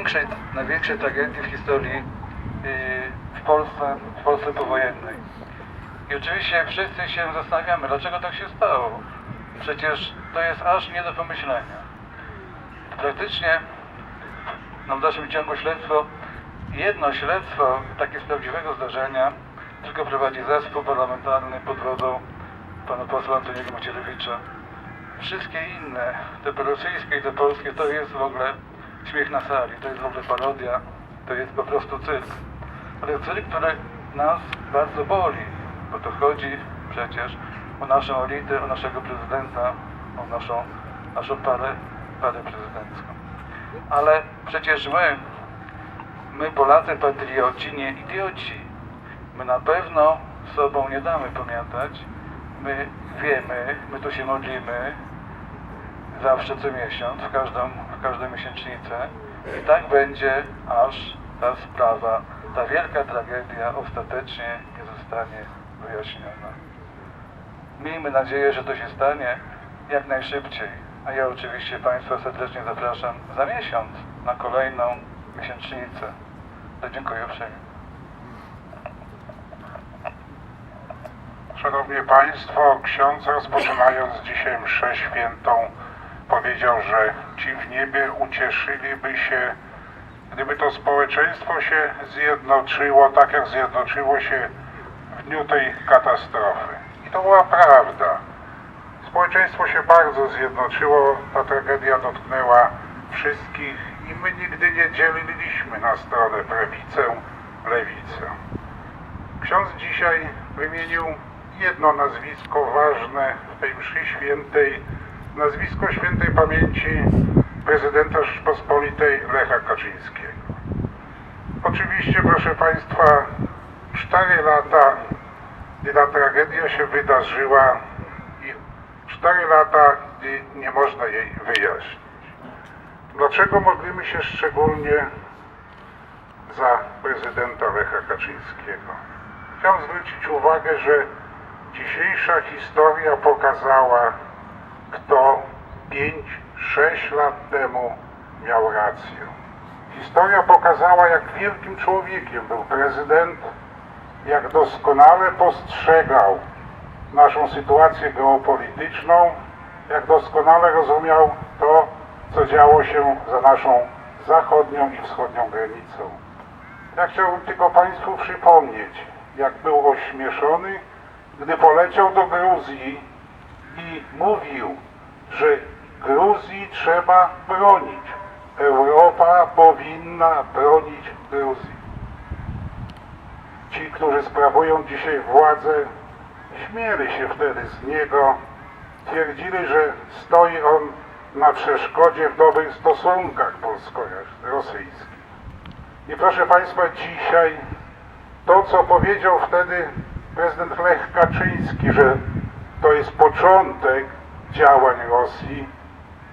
największej, największej tragedii w historii yy, w Polsce, w Polsce powojennej. I oczywiście wszyscy się zastanawiamy, dlaczego tak się stało. Przecież to jest aż nie do pomyślenia. Praktycznie no w dalszym ciągu śledztwo, jedno śledztwo takie z prawdziwego zdarzenia tylko prowadzi zespół parlamentarny pod wodą pana posła Antoniego Macierewicza. Wszystkie inne, te prorosyjskie i te polskie, to jest w ogóle śmiech na sali, to jest w ogóle parodia, to jest po prostu cyrk. Ale cyrk, który nas bardzo boli, bo to chodzi przecież o naszą elitę, o naszego prezydenta, o naszą, naszą parę, parę prezydencką. Ale przecież my, my Polacy patrioci, nie idioci. My na pewno sobą nie damy pamiętać. My wiemy, my tu się modlimy zawsze co miesiąc, w każdą, w każdą miesięcznicę. I tak będzie, aż ta sprawa, ta wielka tragedia ostatecznie nie zostanie wyjaśniona. Miejmy nadzieję, że to się stanie jak najszybciej. A ja oczywiście Państwa serdecznie zapraszam za miesiąc na kolejną miesięcznicę. To dziękuję uprzejmie. Szanowni Państwo, ksiądz rozpoczynając dzisiaj mszę świętą powiedział, że ci w niebie ucieszyliby się, gdyby to społeczeństwo się zjednoczyło, tak jak zjednoczyło się w dniu tej katastrofy. I to była prawda. Społeczeństwo się bardzo zjednoczyło, ta tragedia dotknęła wszystkich i my nigdy nie dzieliliśmy na stronę prawicę, lewicę. Ksiądz dzisiaj wymienił jedno nazwisko ważne w tej mszy świętej, nazwisko świętej pamięci prezydenta Rzeczpospolitej Lecha Kaczyńskiego. Oczywiście, proszę Państwa, cztery lata, gdy ta tragedia się wydarzyła i cztery lata, gdy nie można jej wyjaśnić. Dlaczego modlimy się szczególnie za prezydenta Lecha Kaczyńskiego? Chciałem zwrócić uwagę, że dzisiejsza historia pokazała, kto 5-6 lat temu miał rację. Historia pokazała, jak wielkim człowiekiem był prezydent, jak doskonale postrzegał naszą sytuację geopolityczną, jak doskonale rozumiał to, co działo się za naszą zachodnią i wschodnią granicą. Ja chciałbym tylko Państwu przypomnieć, jak był ośmieszony, gdy poleciał do Gruzji i mówił, że Gruzji trzeba bronić. Europa powinna bronić Gruzji. Ci, którzy sprawują dzisiaj władzę, śmieli się wtedy z niego, twierdzili, że stoi on na przeszkodzie w dobrych stosunkach polsko-rosyjskich. I proszę Państwa, dzisiaj to, co powiedział wtedy prezydent Lech Kaczyński, że to jest początek działań Rosji,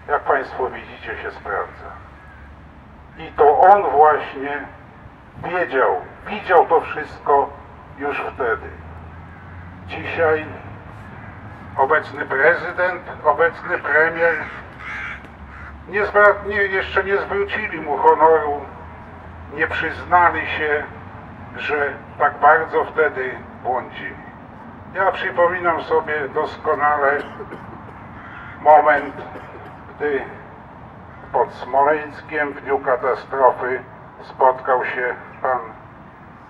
jak Państwo widzicie, się sprawdza. I to on właśnie wiedział, widział to wszystko już wtedy. Dzisiaj obecny prezydent, obecny premier nie nie, jeszcze nie zwrócili mu honoru, nie przyznali się, że tak bardzo wtedy błądzili. Ja przypominam sobie doskonale moment, gdy pod Smoleńskiem w dniu katastrofy spotkał się pan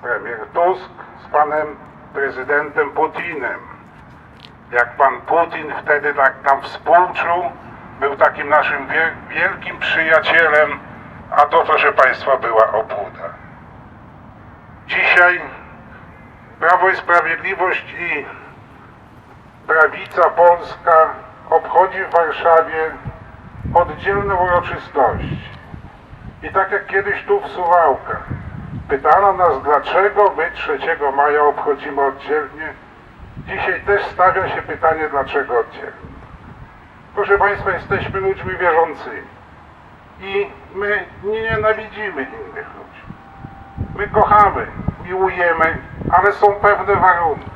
premier Tusk z panem prezydentem Putinem. Jak pan Putin wtedy tak nam współczuł, był takim naszym wie- wielkim przyjacielem, a to, proszę państwa, była obłuda. Dzisiaj Prawo i Sprawiedliwość i prawica polska obchodzi w Warszawie oddzielne uroczystości. I tak jak kiedyś tu w Suwałkach pytano nas, dlaczego my 3 maja obchodzimy oddzielnie, dzisiaj też stawia się pytanie, dlaczego oddzielnie. Proszę Państwa, jesteśmy ludźmi wierzącymi i my nie nienawidzimy innych ludzi. My kochamy, miłujemy, ale są pewne warunki.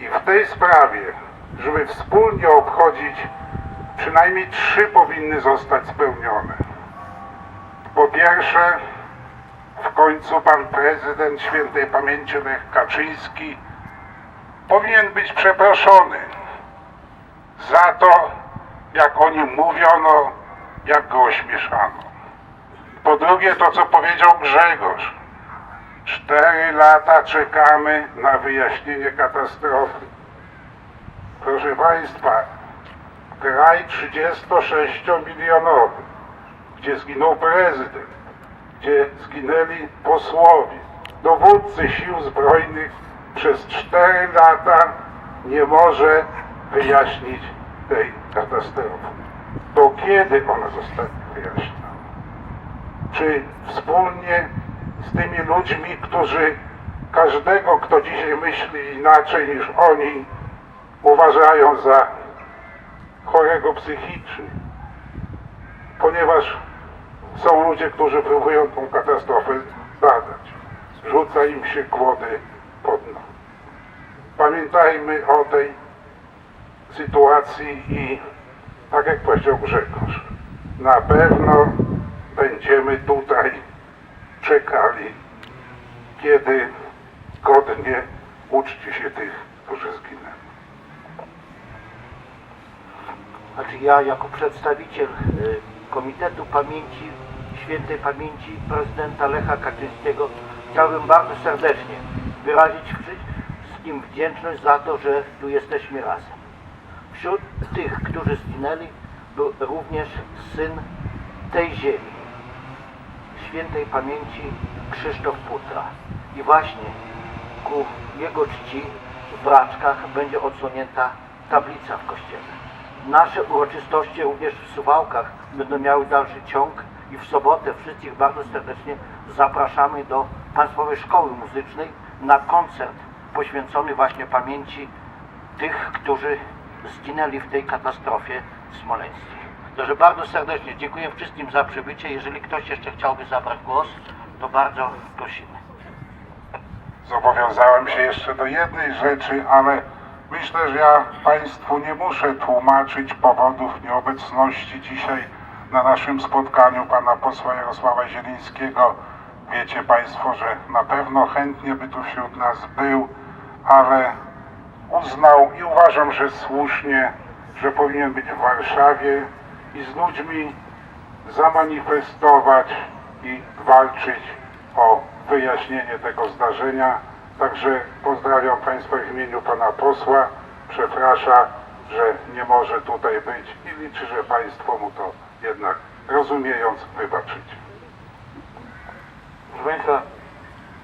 I w tej sprawie, żeby wspólnie obchodzić, przynajmniej trzy powinny zostać spełnione. Po pierwsze, w końcu pan prezydent świętej pamięci Lech Kaczyński powinien być przeproszony za to, jak o nim mówiono, jak go ośmieszano. Po drugie, to co powiedział Grzegorz. Cztery lata czekamy na wyjaśnienie katastrofy. Proszę Państwa, kraj 36-milionowy, gdzie zginął prezydent, gdzie zginęli posłowie, dowódcy sił zbrojnych przez 4 lata nie może wyjaśnić tej katastrofy. To kiedy ona zostanie wyjaśniona? Czy wspólnie z tymi ludźmi, którzy każdego, kto dzisiaj myśli inaczej niż oni, uważają za chorego psychicznie, ponieważ są ludzie, którzy próbują tą katastrofę badać. Rzuca im się kłody pod nogi. Pamiętajmy o tej sytuacji i tak jak powiedział Grzegorz, na pewno będziemy tutaj czekali, kiedy godnie uczci się tych, którzy zginęli. Znaczy ja jako przedstawiciel y, Komitetu Pamięci, Świętej Pamięci prezydenta Lecha Kaczyńskiego chciałbym bardzo serdecznie wyrazić wszystkim wdzięczność za to, że tu jesteśmy razem. Wśród tych, którzy zginęli, był również syn tej ziemi, świętej pamięci Krzysztof Putra. I właśnie ku jego czci w Braczkach będzie odsłonięta tablica w kościele. Nasze uroczystości również w Suwałkach będą miały dalszy ciąg i w sobotę wszystkich bardzo serdecznie zapraszamy do Państwowej Szkoły Muzycznej na koncert poświęcony właśnie pamięci tych, którzy zginęli w tej katastrofie smoleńskiej. Także bardzo serdecznie dziękuję wszystkim za przybycie. Jeżeli ktoś jeszcze chciałby zabrać głos, to bardzo prosimy. Zobowiązałem się jeszcze do jednej rzeczy, ale myślę, że ja Państwu nie muszę tłumaczyć powodów nieobecności dzisiaj na naszym spotkaniu pana posła Jarosława Zielińskiego. Wiecie Państwo, że na pewno chętnie by tu wśród nas był, ale uznał i uważam, że słusznie, że powinien być w Warszawie i z ludźmi zamanifestować i walczyć o wyjaśnienie tego zdarzenia. Także pozdrawiam Państwa w imieniu Pana Posła. Przepraszam, że nie może tutaj być i liczę, że Państwo mu to jednak rozumiejąc wybaczycie. Proszę Państwa,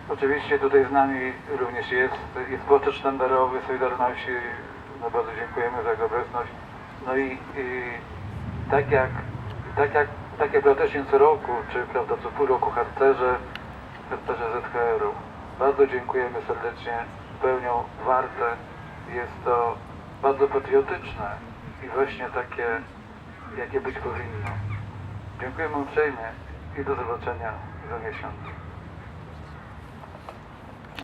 oczywiście tutaj z nami również jest, jest poczet sztandarowy Solidarności. No bardzo dziękujemy za jego obecność. No i, i tak jak tak jak tak jak praktycznie co roku, czy prawda co pół roku harcerze, harcerze ZHR-u. Bardzo dziękujemy serdecznie, pełnią warte. Jest to bardzo patriotyczne i właśnie takie, jakie być powinno. Dziękujemy uprzejmie i do zobaczenia za miesiąc.